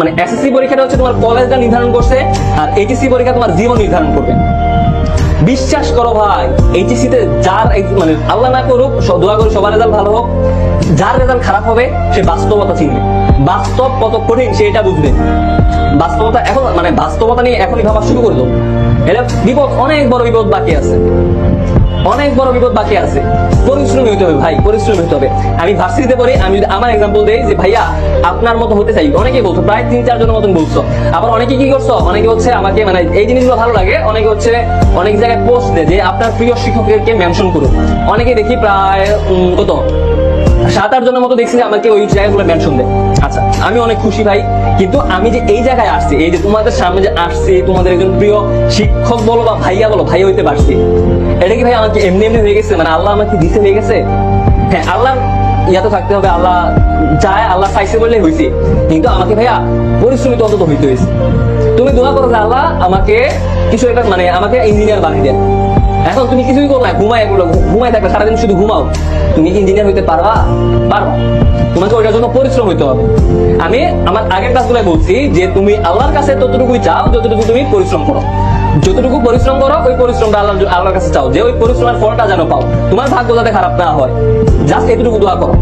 মানে এসএসসি পরীক্ষাটা হচ্ছে তোমার কলেজটা নির্ধারণ করছে আর এইচএসসি পরীক্ষা তোমার জীবন নির্ধারণ করবে। বিশ্বাস করো ভাই এইচএসসি তে যার মানে আল্লাহ না করুক দোয়া করি সবার রেজাল্ট ভালো হোক, যার রেজাল্ট খারাপ হবে, সে বাস্তবতা চিনবে। বাস্তব কত কঠিন, সে এটা বুঝবে। বাস্তবতা এখন মানে বাস্তবতা নিয়ে এখনই ভাবা শুরু করল। এটা বিপদ, অনেক বড় বিপদ বাকি আছে। অনেক বড় বিপদ বাকি আছে। পরিশ্রমী হতে হবে ভাই, পরিশ্রমী হতে হবে। আমি ভার্সিটিতে পড়ি, আমি যদি আমার এক্সাম্পল দেই যে, ভাইয়া, আপনার মতো হতে চাই। অনেকেই বলছো প্রায় তিন চারজনের মতন বলছো। আবার অনেকে কি করছ? অনেকে হচ্ছে আমাকে মানে এই জিনিসগুলো ভালো লাগে, অনেকে হচ্ছে অনেক জায়গায় পোস্ট দেয় যে, আপনার প্রিয় শিক্ষককে মেনশন করুন। অনেকে দেখি প্রায় কত? সাত, আট জনের মতো দেখছি যে, আমাকে ওই জায়গাগুলো মেনশন দেয়। আচ্ছা আমি অনেক খুশি ভাই, কিন্তু আমি যে এই জায়গায় আসছি, এই যে তোমাদের সামনে যে আসছি, তোমাদের একজন প্রিয় শিক্ষক বলো বা ভাইয়া বলো, ভাইয়া হইতে পারছি। এটা কি ভাই আমাকে এমনি এমনি হয়ে গেছে? মানে আল্লাহ আমাকে দিতে হয়ে গেছে? হ্যাঁ আল্লাহ ইয়াতে থাকতে হবে, আল্লাহ চায় আল্লাহ চাইছে বললে হয়েছে কিন্তু আমাকে ভাইয়া পরিশ্রমিত অন্তত হইতে হয়েছে তুমি দোয়া করো যে আল্লাহ আমাকে কিছু একটা মানে আমাকে ইঞ্জিনিয়ার বানিয়ে দেন। এখন তুমি কিছুই করো না ঘুমায় এগুলো ঘুমায় থাকবে, সারাদিন শুধু ঘুমাও। তুমি ইঞ্জিনিয়ার হইতে পারবা পারবা তোমাকে ওইটার জন্য পরিশ্রম হইতে হবে। আমি আমার আগের কাজগুলো বলছি যে তুমি আল্লাহর কাছে ততটুকুই চাও, যতটুকু তুমি পরিশ্রম করো। যতটুকু পরিশ্রম করো, ওই পরিশ্রমটা আল্লাহ আল্লাহর কাছে চাও। যে ওই পরিশ্রমের ফলটা যেন পাও। তোমার ভাগ্য যাতে খারাপ না হয়। জাস্ট এতটুকু দোয়া করো।